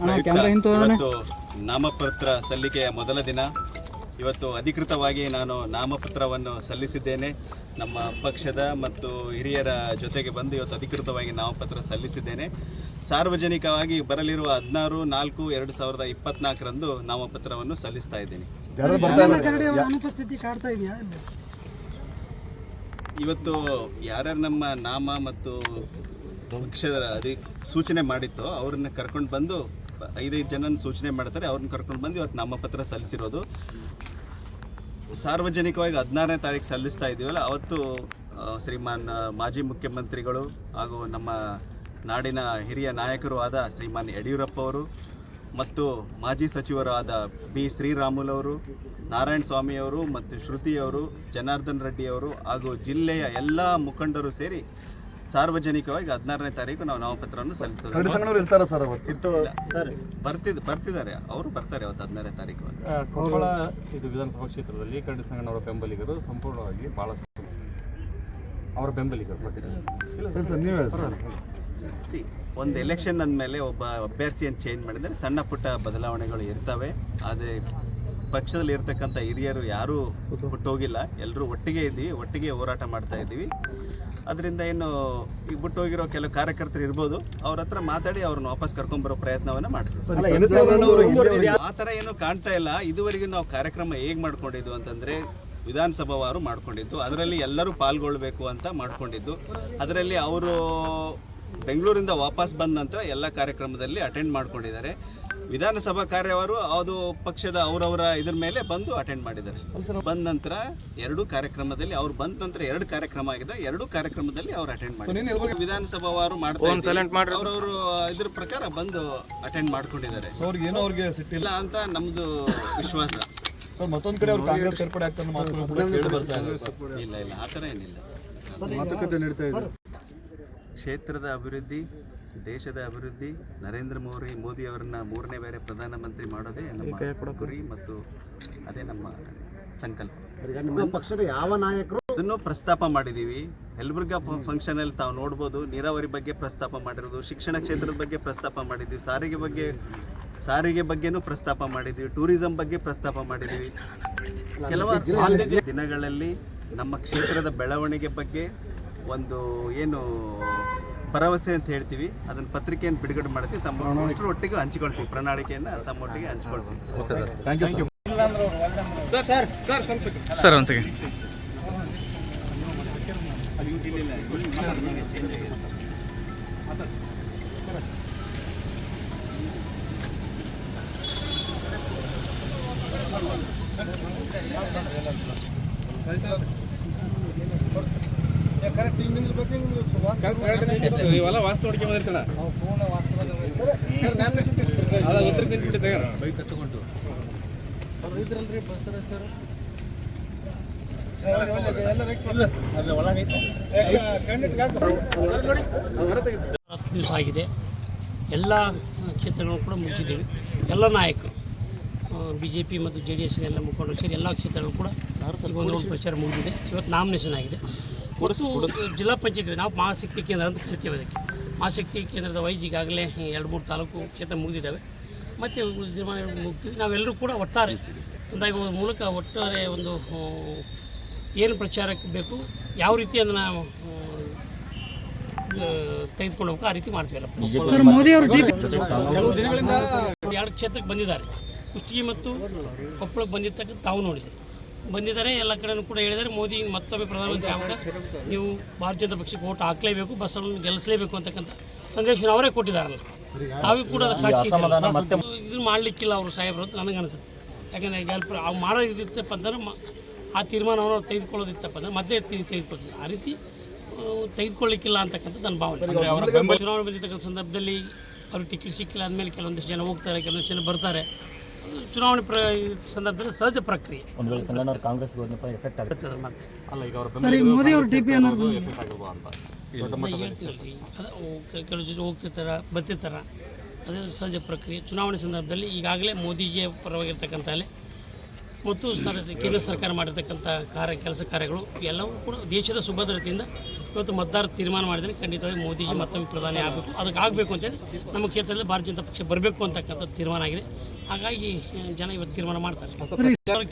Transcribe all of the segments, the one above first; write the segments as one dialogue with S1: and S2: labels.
S1: ಇವತ್ತು ನಾಮಪತ್ರ ಸಲ್ಲಿಕೆಯ ಮೊದಲ ದಿನ. ಇವತ್ತು ಅಧಿಕೃತವಾಗಿ ನಾನು ನಾಮಪತ್ರವನ್ನು ಸಲ್ಲಿಸಿದ್ದೇನೆ. ನಮ್ಮ ಪಕ್ಷದ ಮತ್ತು ಹಿರಿಯರ ಜೊತೆಗೆ ಬಂದು ಇವತ್ತು ಅಧಿಕೃತವಾಗಿ ನಾಮಪತ್ರ ಸಲ್ಲಿಸಿದ್ದೇನೆ. ಸಾರ್ವಜನಿಕವಾಗಿ ಬರಲಿರುವ ಹದಿನಾರು ನಾಲ್ಕು ಎರಡು ಸಾವಿರದ ಇಪ್ಪತ್ನಾಲ್ಕರಂದು ನಾಮಪತ್ರವನ್ನು ಸಲ್ಲಿಸ್ತಾ ಇದ್ದೀನಿ.
S2: ಅನುಪಸ್ಥಿತಿ ಕಾಡ್ತಾ ಇದೆಯಾ?
S1: ಇವತ್ತು ಯಾರ್ಯಾರು ನಮ್ಮ ನಾಮ ಮತ್ತು ಪಕ್ಷದ ಅದಿ ಸೂಚನೆ ಮಾಡಿತ್ತೋ ಅವ್ರನ್ನ ಕರ್ಕೊಂಡು ಬಂದು ಐದೈದು ಜನ ಸೂಚನೆ ಮಾಡ್ತಾರೆ, ಅವ್ರನ್ನ ಕರ್ಕೊಂಡು ಬಂದು ಇವತ್ತು ನಾಮಪತ್ರ ಸಲ್ಲಿಸಿರೋದು. ಸಾರ್ವಜನಿಕವಾಗಿ ಹದಿನಾರನೇ ತಾರೀಕು ಸಲ್ಲಿಸ್ತಾ ಇದ್ದೀವಲ್ಲ ಅವತ್ತು ಶ್ರೀಮಾನ್ ಮಾಜಿ ಮುಖ್ಯಮಂತ್ರಿಗಳು ಹಾಗೂ ನಮ್ಮ ನಾಡಿನ ಹಿರಿಯ ನಾಯಕರು ಆದ ಶ್ರೀಮಾನ್ ಯಡಿಯೂರಪ್ಪ ಅವರು ಮತ್ತು ಮಾಜಿ ಸಚಿವರು ಆದ ಬಿ ಶ್ರೀರಾಮುಲವರು ನಾರಾಯಣ ಸ್ವಾಮಿಯವರು ಮತ್ತು ಶ್ರುತಿಯವರು ಜನಾರ್ದನ್ ರೆಡ್ಡಿಯವರು ಹಾಗೂ ಜಿಲ್ಲೆಯ ಎಲ್ಲ ಮುಖಂಡರು ಸೇರಿ ಸಾರ್ವಜನಿಕವಾಗಿ ಹದಿನಾರನೇ ತಾರೀಕು ನಾವು ನಾಮಪತ್ರವನ್ನು ಸಲ್ಲಿಸೋದು.
S3: ಕರಡಿ ಸಂಘನವ್ರು ಇರ್ತಾರ ಸರ್ ಅವತ್ತು?
S1: ಬರ್ತಿದ್ ಬರ್ತಿದ್ದಾರೆ. ಅವರು ಬರ್ತಾರೆ ಅವತ್ತು ಹದಿನಾರನೇ ತಾರೀಕು
S4: ಕೋಲ ಕೊಪ್ಪಳ ಇದು ವಿಧಾನಸಭಾ ಕ್ಷೇತ್ರದಲ್ಲಿ ಕರಡಿ ಸಂಘನವರ ಬೆಂಬಲಿಗರು ಸಂಪೂರ್ಣವಾಗಿ ಬಹಳಷ್ಟು ಅವರ ಬೆಂಬಲಿಗರು
S3: ಸರ್ ಸರ್ ನೀವೇ ಸರ್.
S1: ಸಿ ಒಂದು ಎಲೆಕ್ಷನ್ ಅಂದಮೇಲೆ ಒಬ್ಬ ಅಭ್ಯರ್ಥಿಯನ್ನು ಚೇಂಜ್ ಮಾಡಿದರೆ ಸಣ್ಣ ಪುಟ್ಟ ಬದಲಾವಣೆಗಳು ಇರ್ತವೆ. ಆದರೆ ಪಕ್ಷದಲ್ಲಿ ಇರ್ತಕ್ಕಂಥ ಹಿರಿಯರು ಯಾರೂ ಹುಟ್ಟೋಗಿಲ್ಲ. ಎಲ್ಲರೂ ಒಟ್ಟಿಗೆ ಇದ್ದೀವಿ ಒಟ್ಟಿಗೆ ಹೋರಾಟ ಮಾಡ್ತಾ ಇದ್ದೀವಿ. ಅದರಿಂದ ಏನು ಈಗ ಬಿಟ್ಟು ಹೋಗಿರೋ ಕೆಲವು ಕಾರ್ಯಕರ್ತರು ಇರ್ಬೋದು ಅವ್ರ ಹತ್ರ ಮಾತಾಡಿ ಅವ್ರನ್ನ ವಾಪಸ್ ಕರ್ಕೊಂಡ್ಬರೋ ಪ್ರಯತ್ನವನ್ನ ಮಾಡ್ತೀವಿ. ಆ ತರ ಏನು ಕಾಣ್ತಾ ಇಲ್ಲ. ಇದುವರೆಗೂ ನಾವು ಕಾರ್ಯಕ್ರಮ ಹೇಗ್ ಮಾಡ್ಕೊಂಡಿದ್ದು ಅಂತಂದ್ರೆ ವಿಧಾನಸಭಾವಾರು ಮಾಡ್ಕೊಂಡಿದ್ದು ಅದರಲ್ಲಿ ಎಲ್ಲರೂ ಪಾಲ್ಗೊಳ್ಬೇಕು ಅಂತ ಮಾಡ್ಕೊಂಡಿದ್ದು. ಅದರಲ್ಲಿ ಅವರು ಬೆಂಗಳೂರಿಂದ ವಾಪಸ್ ಬಂದ ನಂತರ ಎಲ್ಲ ಕಾರ್ಯಕ್ರಮದಲ್ಲಿ ಅಟೆಂಡ್ ಮಾಡ್ಕೊಂಡಿದ್ದಾರೆ. ವಿಧಾನಸಭಾ ಕಾರ್ಯವಾರು ಅದು ಪಕ್ಷದ ಅವರವರ ಇದ್ರ ಮೇಲೆ ಬಂದು ಅಟೆಂಡ್ ಮಾಡಿದ್ದಾರೆ. ಬಂದ ನಂತರ ಎರಡು ಕಾರ್ಯಕ್ರಮದಲ್ಲಿ ಅವ್ರು ಬಂದ ನಂತರ ಎರಡು ಕಾರ್ಯಕ್ರಮ ಆಗಿದೆ. ಎರಡು ಕಾರ್ಯಕ್ರಮದಲ್ಲಿ ಅವ್ರು ಅಟೆಂಡ್ ಮಾಡಿದ್ದಾರೆ. ವಿಧಾನಸಭಾವಾರು ಮಾಡ್ತಾರೆ ಅವರವರು ಇದ್ರ ಪ್ರಕಾರ ಬಂದು ಅಟೆಂಡ್ ಮಾಡ್ಕೊಂಡಿದ್ದಾರೆ.
S3: ಸೊ ಅವ್ರಿಗೆ ಏನೋ ಅವ್ರಿಗೆ ಸಿಟ್ಟಿಲ್ಲ.
S1: ಇಲ್ಲ ಅಂತ ನಮ್ದು ವಿಶ್ವಾಸ.
S3: ಸರ್ ಮತ್ತೊಂದ್ ಕಡೆ ಅವ್ರು ಕಾಂಗ್ರೆಸ್ ಸೇರ್ಪಡೆ ಆಗ್ತಾರೆ ಮಾತು ಕೂಡ ಕೇಳಿ ಬರ್ತಾ ಇದೆ
S1: ಇಲ್ಲ ಇಲ್ಲ ಆ ಥರ ಏನಿಲ್ಲ.
S3: ಮಾತುಕತೆ ನಡೀತಾ ಇದೆ.
S1: ಕ್ಷೇತ್ರದ ಅಭಿವೃದ್ಧಿ ದೇಶದ ಅಭಿವೃದ್ಧಿ ನರೇಂದ್ರ ಮೋದಿ ಮೋದಿ ಅವರನ್ನ ಮೂರನೇ ಬಾರಿ ಪ್ರಧಾನಮಂತ್ರಿ ಮಾಡೋದೇ ನಮ್ಮ ಗುರಿ ಮತ್ತು ಅದೇ ನಮ್ಮ ಸಂಕಲ್ಪ.
S2: ನಿಮ್ಮ ಪಕ್ಷದ ಯಾವ ನಾಯಕರು
S1: ಇದನ್ನು ಪ್ರಸ್ತಾಪ ಮಾಡಿದ್ದೀವಿ ಯಲಬುರ್ಗಾ ಫಂಕ್ಷನ್ ಅಲ್ಲಿ ತಾವು ನೋಡ್ಬೋದು ನೀರಾವರಿ ಬಗ್ಗೆ ಪ್ರಸ್ತಾಪ ಮಾಡಿರೋದು ಶಿಕ್ಷಣ ಕ್ಷೇತ್ರದ ಬಗ್ಗೆ ಪ್ರಸ್ತಾಪ ಮಾಡಿದ್ದೀವಿ ಸಾರಿಗೆ ಬಗ್ಗೆ ಸಾರಿಗೆ ಬಗ್ಗೆನೂ ಪ್ರಸ್ತಾಪ ಮಾಡಿದ್ದೀವಿ ಟೂರಿಸಂ ಬಗ್ಗೆ ಪ್ರಸ್ತಾಪ ಮಾಡಿದ್ದೀವಿ ಕೆಲವು ದಿನಗಳಲ್ಲಿ ನಮ್ಮ ಕ್ಷೇತ್ರದ ಬೆಳವಣಿಗೆ ಬಗ್ಗೆ ಒಂದು ಏನು ಭರವಸೆ ಅಂತ ಹೇಳ್ತೀವಿ. ಅದನ್ನ ಪತ್ರಿಕೆಯನ್ನು ಬಿಡುಗಡೆ ಮಾಡ್ತೀವಿ. ತಮ್ಮ ಅಷ್ಟರ ಒಟ್ಟಿಗೆ ಹಂಚಿಕೊಳ್ತೀವಿ. ಪ್ರಣಾಳಿಕೆಯನ್ನು ತಮ್ಮೊಟ್ಟಿಗೆ ಹಂಚಿಕೊಳ್ತೀವಿ.
S4: ಥ್ಯಾಂಕ್ ಯು
S5: ಸರ್ ಒಂದು ಸೆಕೆಂಡ್
S6: ಹತ್ತು ದಿವಸ ಆಗಿದೆ. ಎಲ್ಲ ಕ್ಷೇತ್ರಗಳು ಕೂಡ ಮುಗಿಸಿದ್ದೀವಿ ಎಲ್ಲ ನಾಯಕರು ಬಿ ಜೆ ಪಿ ಮತ್ತು ಜೆ ಡಿ ಎಸ್ನೆಲ್ಲ ಮುಖಂಡರು ಸೇರಿ ಎಲ್ಲ ಕ್ಷೇತ್ರಗಳು ಕೂಡ ಒಂದು ಪ್ರಚಾರ ಮುಗಿದಿದೆ. ಇವತ್ತು ನಾಮಿನೇಷನ್ ಆಗಿದೆ. ಮತ್ತು ಜಿಲ್ಲಾ ಪಂಚಾಯತ್ ನಾವು ಮಹಾಶಕ್ತಿ ಕೇಂದ್ರ ಅಂತ ಕರಿತೇವೆ ಅದಕ್ಕೆ. ಮಹಾಶಕ್ತಿ ಕೇಂದ್ರದ ವೈಜಿಗಾಗಲೇ ಎರಡು ಮೂರು ತಾಲೂಕು ಕ್ಷೇತ್ರ ಮುಗಿದಿದ್ದಾವೆ. ಮತ್ತು ನಿರ್ಮಾಣ ಮುಗ್ತೀವಿ ನಾವೆಲ್ಲರೂ ಕೂಡ ಒಟ್ಟಾರೆ ಒಂದಾಗಿ ಹೋಗೋದ್ರ ಮೂಲಕ ಒಟ್ಟಾರೆ ಒಂದು ಏನು ಪ್ರಚಾರಕ್ಕೆ ಬೇಕು ಯಾವ ರೀತಿ ಅದನ್ನು ತೆಗೆದುಕೊಂಡು ಆ ರೀತಿ ಮಾಡ್ತೀವಲ್ಲ.
S2: ಸರ್ ಮೋದಿ ಅವರು
S6: ದಿನಗಳಿಂದ ಎರಡು ಕ್ಷೇತ್ರಕ್ಕೆ ಬಂದಿದ್ದಾರೆ. ಕುಷ್ಟಗಿ ಮತ್ತು ಕೊಪ್ಪಳಕ್ಕೆ ಬಂದಿರ್ತಕ್ಕಂಥ ತಾವು ನೋಡಿದೆ ಬಂದಿದ್ದಾರೆ. ಎಲ್ಲ ಕಡೆನೂ ಕೂಡ ಹೇಳಿದ್ದಾರೆ. ಮೋದಿ ಮತ್ತೊಮ್ಮೆ ಪ್ರಧಾನಮಂತ್ರಿ ಆಗ ನೀವು ಭಾರತೀಯ ಜನತಾ ಪಕ್ಷಕ್ಕೆ ಓಟ್ ಹಾಕಲೇಬೇಕು ಬಸ್ಸನ್ನು ಗೆಲ್ಲಿಸಲೇಬೇಕು ಅಂತಕ್ಕಂಥ ಸಂದೇಶ ಅವರೇ ಕೊಟ್ಟಿದ್ದಾರಲ್ಲ. ತಾವೇ ಕೂಡ ಅದಕ್ಕೆ ಸಾಕ್ಷಿ ಇದನ್ನು ಮಾಡಲಿಕ್ಕಿಲ್ಲ ಅವರು ಸಾಹೇಬರು ಅಂತ ನನಗೆ ಅನಿಸುತ್ತೆ. ಯಾಕಂದರೆ ಅಲ್ಪ ಅವು ಮಾಡೋದಿತ್ತಪ್ಪ ಅಂದ್ರೆ ಮ- ಆ ತೀರ್ಮಾನವನ್ನು ಅವ್ರು ತೆಗೆದುಕೊಳ್ಳೋದಿತ್ತಪ್ಪ ಅಂದ್ರೆ ಮತ್ತೆ ತೆಗೆದುಕೊಳ್ತೀವಿ ಆ ರೀತಿ ತೆಗೆದುಕೊಳ್ಳಿಕ್ಕಿಲ್ಲ ಅಂತಕ್ಕಂಥ ನನ್ನ ಭಾವನೆ. ಚುನಾವಣೆ ಬಂದಿರ್ತಕ್ಕಂಥ ಸಂದರ್ಭದಲ್ಲಿ ಅವ್ರಿಗೆ ಟಿಕೆಟ್ ಸಿಕ್ಕಿಲ್ಲ ಅಂದಮೇಲೆ ಕೆಲವೊಂದಿಷ್ಟು ಜನ ಹೋಗ್ತಾರೆ ಕೆಲವೊಂದಿಷ್ಟು ಜನ ಬರ್ತಾರೆ. ಚುನಾವಣೆ ಪ್ರ ಈ ಸಂದರ್ಭದಲ್ಲಿ ಸಹಜ ಪ್ರಕ್ರಿಯೆ.
S7: ಒಂದು ವೇಳೆ ಸಂಗಣ್ಣವ್ರ ಕಾಂಗ್ರೆಸ್ ಎಫೆಕ್ಟ್ ಆಗುತ್ತೆ.
S4: ಅಲ್ಲ ಈಗ ಅವರ
S2: ಸರ್ ಈಗ ಮೋದಿ ಅವರು ಟಿ ಪಿ ಅನ್ನೋದು
S4: ಎಫೆಕ್ಟ್ ಆಗಿಲ್ವಾ ಅಂತ.
S6: ನಾ ಅದು ಅವು ಕೆ- ಕೆಲವು ಜನ ಹೋಗ್ತಿರ್ತಾರೆ ಬರ್ತಿರ್ತಾರ. ಅದೇ ಸಹಜ ಪ್ರಕ್ರಿಯೆ. ಚುನಾವಣೆ ಸಂದರ್ಭದಲ್ಲಿ ಈಗಾಗಲೇ ಮೋದಿಜಿಯ ಪರವಾಗಿರ್ತಕ್ಕಂಥ ಅಲೆ ಮತ್ತು ಸರ್ ಕೇಂದ್ರ ಸರ್ಕಾರ ಮಾಡಿರ್ತಕ್ಕಂಥ ಕಾರ್ಯ ಕೆಲಸ ಕಾರ್ಯಗಳು ಎಲ್ಲವೂ ಕೂಡ ದೇಶದ ಸುಭದ್ರತೆಯಿಂದ ಇವತ್ತು ಮತದಾರ ತೀರ್ಮಾನ ಮಾಡಿದರೆ ಖಂಡಿತವಾಗಿ ಮೋದಿಜಿ ಮತ್ತೊಮ್ಮೆ ಪ್ರಧಾನಿ ಆಗಬೇಕು. ಅದಕ್ಕೆ ಆಗಬೇಕು ಅಂತೇಳಿ ನಮ್ಮ ಕ್ಷೇತ್ರದಲ್ಲಿ ಭಾರತೀಯ ಜನತಾ ಪಕ್ಷ ಬರಬೇಕು ಅಂತಕ್ಕಂಥ ತೀರ್ಮಾನ ಆಗಿದೆ. ಹಾಗಾಗಿ ಜನ ಇವತ್ತು ತೀರ್ಮಾನ ಮಾಡ್ತಾರೆ.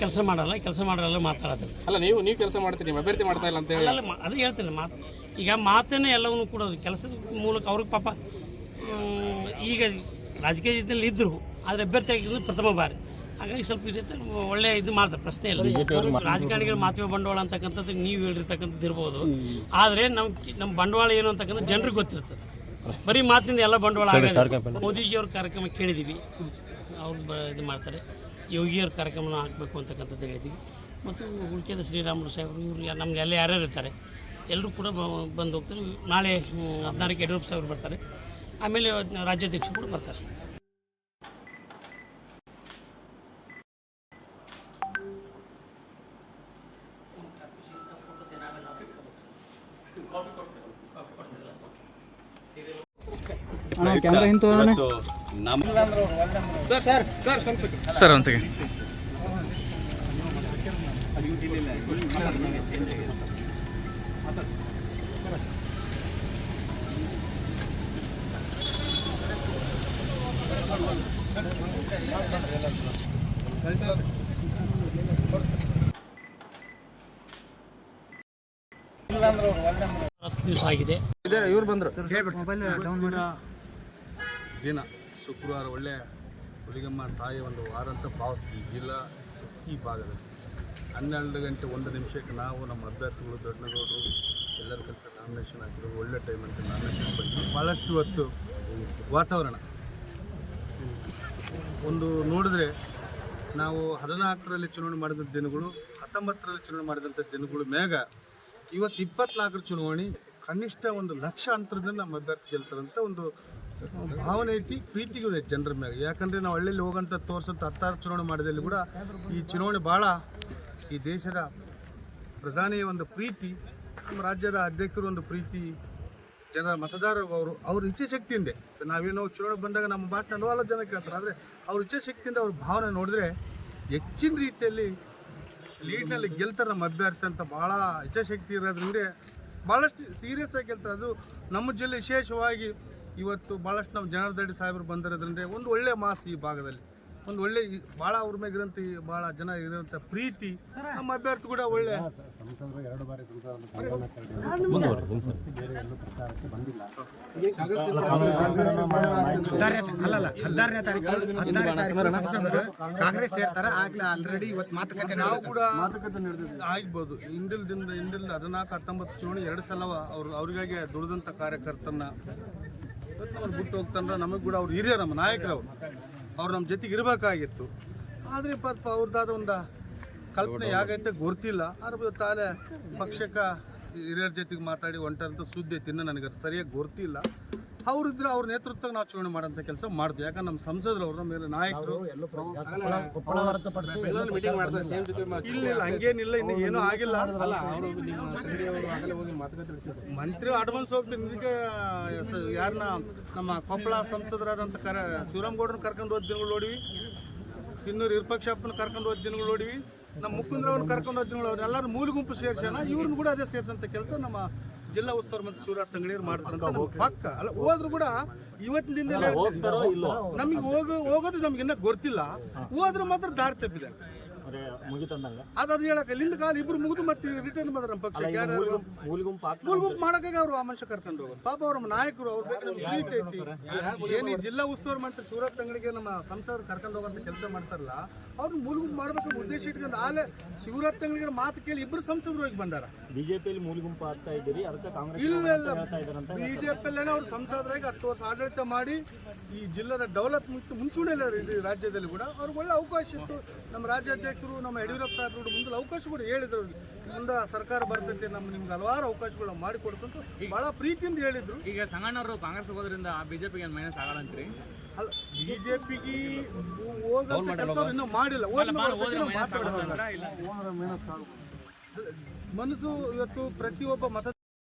S6: ಕೆಲಸ ಮಾಡಲ್ಲ ಕೆಲಸ ಮಾಡಲ್ಲ ಮಾತಾಡೋದಿಲ್ಲ.
S5: ಅಲ್ಲ ನೀವು ನೀವು ಕೆಲಸ ಮಾಡ್ತೀರಿ ಅಭ್ಯರ್ಥಿ ಮಾಡ್ತಾ ಇಲ್ಲ ಅಂತ ಹೇಳಿ.
S6: ಅಲ್ಲ ಅದು ಹೇಳ್ತೀನಿ ಮಾತು ಈಗ ಮಾತನ್ನೇ ಎಲ್ಲವನ್ನೂ ಕೂಡ ಕೆಲಸದ ಮೂಲಕ ಅವ್ರಿಗೆ ಪಾಪ ಈಗ ರಾಜಕೀಯ ಜೊತೆಲಿ ಇದ್ದರು ಆದರೆ ಅಭ್ಯರ್ಥಿ ಆಗಿರೋದು ಪ್ರಥಮ ಬಾರಿ. ಹಾಗಾಗಿ ಸ್ವಲ್ಪ ಇರುತ್ತೆ ಒಳ್ಳೆ ಇದು ಮಾಡ್ತಾರೆ ಪ್ರಶ್ನೆ ಇಲ್ಲ. ರಾಜಕಾರಣಿಗಳು ಮಾತು ಬಂಡವಾಳ ಅಂತಕ್ಕಂಥದ್ದು ನೀವು ಹೇಳಿರ್ತಕ್ಕಂಥದ್ದು ಇರ್ಬೋದು. ಆದರೆ ನಮ್ಮ ನಮ್ಮ ಬಂಡವಾಳ ಏನು ಅಂತಕ್ಕಂಥ ಜನರಿಗೆ ಗೊತ್ತಿರ್ತದೆ. ಬರೀ ಮಾತಿನಿಂದ ಎಲ್ಲ ಬಂಡವಾಳ ಮೋದಿಜಿ ಮೋದಿಜಿಯವ್ರ ಕಾರ್ಯಕ್ರಮ ಕೇಳಿದ್ದೀವಿ ಅವ್ರು ಬ ಇದು ಮಾಡ್ತಾರೆ. ಯೋಗಿಯವ್ರ ಕಾರ್ಯಕ್ರಮನ ಹಾಕಬೇಕು ಅಂತಕ್ಕಂಥದ್ದು ಹೇಳಿದ್ವಿ. ಮತ್ತು ಉಳ್ಕೆದ ಶ್ರೀರಾಮುಲು ಸಾಹೇಬರು ಇವರು ಯಾ- ನಮ್ಗೆ ಎಲ್ಲ ಯಾರ್ಯಾರು ಇರ್ತಾರೆ ಎಲ್ಲರೂ ಕೂಡ ಬ- ಬಂದು ಹೋಗ್ತಾರೆ. ನಾಳೆ ಹದಿನಾರಕ್ಕೆ ಯಡಿಯೂರಪ್ಪ ಸಾಹೇಬರು ಬರ್ತಾರೆ. ಆಮೇಲೆ ರಾಜ್ಯಾಧ್ಯಕ್ಷರು ಕೂಡ ಬರ್ತಾರೆ.
S1: ಕ್ಯಾಮ್ರಾ
S5: ಸರ್ ಸರ್ ಸ್ವಲ್ಪ
S7: ಸರ್ ಒಂದು ಸೆಕೆಂಡ್
S6: ಹತ್ತು ದಿವಸ ಆಗಿದೆ.
S5: ಇವ್ರು ಬಂದ್ರು.
S3: ದಿನ. ಶುಕ್ರವಾರ ಒಳ್ಳೆ ಹುಲಿಗಮ್ಮ ತಾಯಿ ಒಂದು ವಾರ ಅಂತ ಈ ಜಿಲ್ಲಾ ಈ ಭಾಗದಲ್ಲಿ. ಹನ್ನೆರಡು ಗಂಟೆ ಒಂದು ನಿಮಿಷಕ್ಕೆ ನಾವು ನಮ್ಮ ಅಭ್ಯರ್ಥಿಗಳು, ದೊಡ್ಡನಗೌಡರು, ಎಲ್ಲರ ಕಲಿತ ನಾಮಿನೇಷನ್ ಹಾಕಿದ್ರು. ಒಳ್ಳೆ ಟೈಮ್ ಅಂತ ನಾಮಿನೇಷನ್ ಬಂದಿದ್ದು ಭಾಳಷ್ಟು ಇವತ್ತು ವಾತಾವರಣ. ಒಂದು ನೋಡಿದ್ರೆ ನಾವು ಹದಿನಾಲ್ಕರಲ್ಲಿ ಚುನಾವಣೆ ಮಾಡಿದ ದಿನಗಳು, ಹತ್ತೊಂಬತ್ತರಲ್ಲಿ ಚುನಾವಣೆ ಮಾಡಿದಂಥ ದಿನಗಳು ಮೇಗ ಇವತ್ತು ಇಪ್ಪತ್ನಾಲ್ಕರ ಚುನಾವಣೆ ಕನಿಷ್ಠ ಒಂದು ಲಕ್ಷ ಅಂತರದಿಂದ ನಮ್ಮ ಅಭ್ಯರ್ಥಿ ಗೆಲ್ತಾರಂತ ಒಂದು ಭಾವನೆ ಐತಿ ಪ್ರೀತಿಗೂ ಇದೆ ಜನರ ಮೇಲೆ ಯಾಕಂದರೆ ನಾವು ಹಳ್ಳಿಯಲ್ಲಿ ಹೋಗಂತ ತೋರ್ಸಂತ ಹತ್ತಾರು ಚುನಾವಣೆ ಮಾಡಿದಲ್ಲಿ ಕೂಡ ಈ ಚುನಾವಣೆ ಭಾಳ ಈ ದೇಶದ ಪ್ರಧಾನಿಯ ಒಂದು ಪ್ರೀತಿ, ನಮ್ಮ ರಾಜ್ಯದ ಅಧ್ಯಕ್ಷರು ಒಂದು ಪ್ರೀತಿ, ಜನರ ಮತದಾರರು ಅವರು, ಅವ್ರ ಇಚ್ಛಾಶಕ್ತಿಯಿಂದ ನಾವೇನೋ ಚುನಾವಣೆ ಬಂದಾಗ ನಮ್ಮ ಮಾತನ್ನ ಹಲವಾರು ಜನ ಕೇಳ್ತಾರೆ, ಆದರೆ ಅವ್ರ ಇಚ್ಛಾಶಕ್ತಿಯಿಂದ ಅವ್ರ ಭಾವನೆ ನೋಡಿದ್ರೆ ಹೆಚ್ಚಿನ ರೀತಿಯಲ್ಲಿ ಲೀಡ್ನಲ್ಲಿ ಗೆಲ್ತಾರೆ ನಮ್ಮ ಅಭ್ಯರ್ಥಿ ಅಂತ ಭಾಳ ಇಚ್ಛಾಶಕ್ತಿ ಇರೋದ್ರಿಂದ ಭಾಳಷ್ಟು ಸೀರಿಯಸ್ ಆಗಿ ಗೆಲ್ತಾರೆ. ಅದು ನಮ್ಮ ಜಿಲ್ಲೆ ವಿಶೇಷವಾಗಿ ಇವತ್ತು ಭಾಳಷ್ಟು ನಾವು ಜನಾರ್ದಡ್ಡಿ ಸಾಹೇಬರು ಬಂದಿರೋದ್ರಿಂದ ಒಂದು ಒಳ್ಳೆ ಮಾಸ್ ಈ ಭಾಗದಲ್ಲಿ. ಒಂದು ಒಳ್ಳೆ ಭಾಳ ಅವ್ರ ಈ ಭಾಳ ಜನ ಇರೋಂಥ ಪ್ರೀತಿ ನಮ್ಮ ಅಭ್ಯರ್ಥಿ ಕೂಡ ಒಳ್ಳೆ.
S2: ಸಂಸದರು ಎರಡು ಬಾರಿ ಅಲ್ಲಲ್ಲ ಹದಿನಾರನೇ ತಾರೀಕು ಹದಿನಾರನೇ ತಾರೀಕು ಸಂಸದರು ಕಾಂಗ್ರೆಸ್ ಸೇರ್ತಾರೆ ಆಗ್ಲೇ ಆಲ್ರೆಡಿ ಇವತ್ತು ಮಾತುಕತೆ
S3: ನಾವು ಕೂಡ ಆಗ್ಬೋದು. ಇಂಡಿಲ್ದಿಂದ ಇಂಡಿಲ್ ಹದಿನಾಲ್ಕು ಹತ್ತೊಂಬತ್ತು ಚುನಾವಣೆ ಎರಡು ಸಲ ಅವ್ರು ಅವ್ರಿಗಾಗಿ ದುಡಿದಂಥ ಕಾರ್ಯಕರ್ತರನ್ನ ಅವ್ರು ಬಿಟ್ಟು ಹೋಗ್ತಾನೆ ನಮಗೆ ಕೂಡ ಅವ್ರು ಹಿರಿಯ ನಮ್ಮ ನಾಯಕರು ಅವರು ನಮ್ಮ ಜೊತೆಗೆ ಇರಬೇಕಾಗಿತ್ತು. ಆದರೆ ಪಾಪ ಅವ್ರದ್ದಾದ ಒಂದು ಕಲ್ಪನೆ ಯಾಗೈತೆ ಗೊತ್ತಿಲ್ಲ ಆದ್ರೆ ತಾಲೆ ಪಕ್ಷಕ್ಕೆ ಹಿರಿಯರ ಜೊತೆಗೆ ಮಾತಾಡಿ ಹೊಂಟಂತ ಸುದ್ದಿ ತಿನ್ನ ನನಗೆ ಸರಿಯಾಗಿ ಗೊತ್ತಿಲ್ಲ ಅವ್ರಿದ್ರೆ ಅವ್ರ ನೇತೃತ್ವ ನಾವು ಚುನಾವಣೆ ಮಾಡೋಂಥ ಕೆಲಸ ಮಾಡ್ತೀವಿ. ಯಾಕಂದ್ರೆ ನಮ್ಮ ಸಂಸದರು ಅವ್ರ ಮೇಲೆ ನಾಯಕರು ಇಲ್ಲ ಇಲ್ಲ ಹಂಗೇನಿಲ್ಲ ಇನ್ನು ಏನೂ ಆಗಿಲ್ಲ.
S5: ಅವರು ನಿಮ್ಮ ತಂದೆ ಅವರು ಆಗಲೇ ಹೋಗಿ ಮಾತುಕತೆ ನಡೆಸಿದ್ರು
S3: ಮಂತ್ರಿ ಅಡ್ವಾನ್ಸ್ ಹೋಗ್ತೀನಿ ಇದಕ್ಕೆ ಯಾರನ್ನ ನಮ್ಮ ಕೊಪ್ಪಳ ಸಂಸದರಾದಂಥ ಕರ ಶಿವರಾಮಗೌಡರನ್ನ ಕರ್ಕೊಂಡು ಹೋದ ದಿನಗಳು ನೋಡಿವಿ. ಸಿನ್ನೂರು ವಿರೂಪಾಕ್ಷಪ್ಪನ ಕರ್ಕೊಂಡು ಹೋದ ದಿನಗಳು ನೋಡಿವಿ. ನಮ್ಮ ಮುಕುಂದ್ರವ್ರನ್ನ ಕರ್ಕೊಂಡು ಹೋದ ದಿನಗಳು ಅವ್ರನ್ನೆಲ್ಲರೂ ಮೂಲ ಗುಂಪು ಸೇರ್ಸೋಣ ಇವ್ರನ್ನ ಕೂಡ ಅದೇ ಸೇರ್ಸಂತ ಕೆಲಸ ನಮ್ಮ ಜಿಲ್ಲಾ ಉಸ್ತುವಾರಿ ಮಂತ್ರಿ ಶಿವರಾಜ್ ತಂಗಡಿಯವ್ರು ಮಾಡ್ತಾರಂತ ಪಕ್ಕ. ಅಲ್ಲ ಹೋದ್ರು ಕೂಡ ಇವತ್ತಿನ ದಿನದಲ್ಲಿ ನಮಗೆ ಹೋಗೋ ಹೋಗೋದು ನಮ್ಗೆ ಇನ್ನೂ ಗೊತ್ತಿಲ್ಲ. ಹೋದ್ರೆ ಮಾತ್ರ ದಾರಿ ತಪ್ಪಿದೆ. ಅದು ಹೇಳಕ್ಕೆ ಇಲ್ಲಿಂದ ಕಾಲ ಇಬ್ರು ಮುಗಿದು ಮತ್ತೆ ರಿಟರ್ನ್ ಬಂದ್ರ ನಮ್ಮ ಪಕ್ಷಕ್ಕೆ. ಮೂಲ್ಗುಂಪು
S7: ಮೂಲಿ
S3: ಅವ್ರು. ಅವರು ಆ ಮನುಷ್ಯ ಕರ್ಕೊಂಡು ಪಾಪ ಅವ್ರ ನಾಯಕರು ಅವ್ರ ಬಗ್ಗೆ ನಮ್ಗೆ ಪ್ರೀತಿ ಐತಿ. ಏನು ಈ ಜಿಲ್ಲಾ ಉಸ್ತುವಾರಿ ಮಂತ್ರಿ ಸೂರತ್ ತಂಗಡಿಗೆ ನಮ್ಮ ಸಂಸದರು ಕರ್ಕೊಂಡು ಹೋಗಂತ ಕೆಲಸ ಮಾಡ್ತಾರಲ್ಲ ಅವ್ರನ್ನ ಮೂಲ್ಗುಂಪು ಮಾಡಬೇಕು ಉದ್ದೇಶ ಇಟ್ಕೊಂಡು ಆಲೆ ಶಿವರಾತ್ ಅಂಗಡಿಗೆ ಮಾತು ಕೇಳಿ ಇಬ್ರು ಸಂಸದರು ಹೋಗಿ ಬಂದಾರ.
S7: ಬಿಜೆಪಿಯಲ್ಲಿ ಮೂಲ್ಗುಂಪು ಆಗ್ತಾ ಇದ್ದೀರಿ ಅದಕ್ಕೆ ಕಾಂಗ್ರೆಸ್
S3: ಇಲ್ಲ ಬಿಜೆಪಿಯಲ್ಲೇನೋ ಅವ್ರು ಸಂಸದರಾಗಿ ಹತ್ತು ವರ್ಷ ಆಡಳಿತ ಮಾಡಿ ಈ ಜಿಲ್ಲಾದ ಡೆವಲಪ್ಮೆಂಟ್ ಮುಂಚೂಣಿ ಇಡೀ ರಾಜ್ಯದಲ್ಲಿ ಕೂಡ. ಅವ್ರಿಗೆ ಒಳ್ಳೆ ಅವಕಾಶ ಇತ್ತು. ನಮ್ಮ ರಾಜ್ಯಾಧ್ಯಕ್ಷರು ನಮ್ಮ ಯಡಿಯೂರಪ್ಪ ಸಾಹೇಬರು ಮುಂದೆ ಅವಕಾಶ ಕೂಡ ಹೇಳಿದ್ರು. ಮುಂದೆ ಸರ್ಕಾರ ಬರ್ತೈತೆ ನಮ್ಮ ನಿಮ್ಗೆ ಹಲವಾರು ಅವಕಾಶಗಳು ಮಾಡಿಕೊಡ್ತಂತ ಬಹಳ ಪ್ರೀತಿಯಿಂದ ಹೇಳಿದ್ರು.
S5: ಈಗ ಸಂಗಣ್ಣವರು ಕಾಂಗ್ರೆಸ್ ಹೋಗೋದ್ರಿಂದ ಬಿಜೆಪಿಗೆ ಮೈನಸ್ ಆಗಲ್ಲ ಅಂತೀರಿ?
S3: ಅಲ್ಲ ಬಿಜೆಪಿಗೆ ಹೋಗೋದು ಇನ್ನೂ ಮಾಡಿಲ್ಲ. ಮನಸ್ಸು ಇವತ್ತು ಪ್ರತಿಯೊಬ್ಬ ಮತ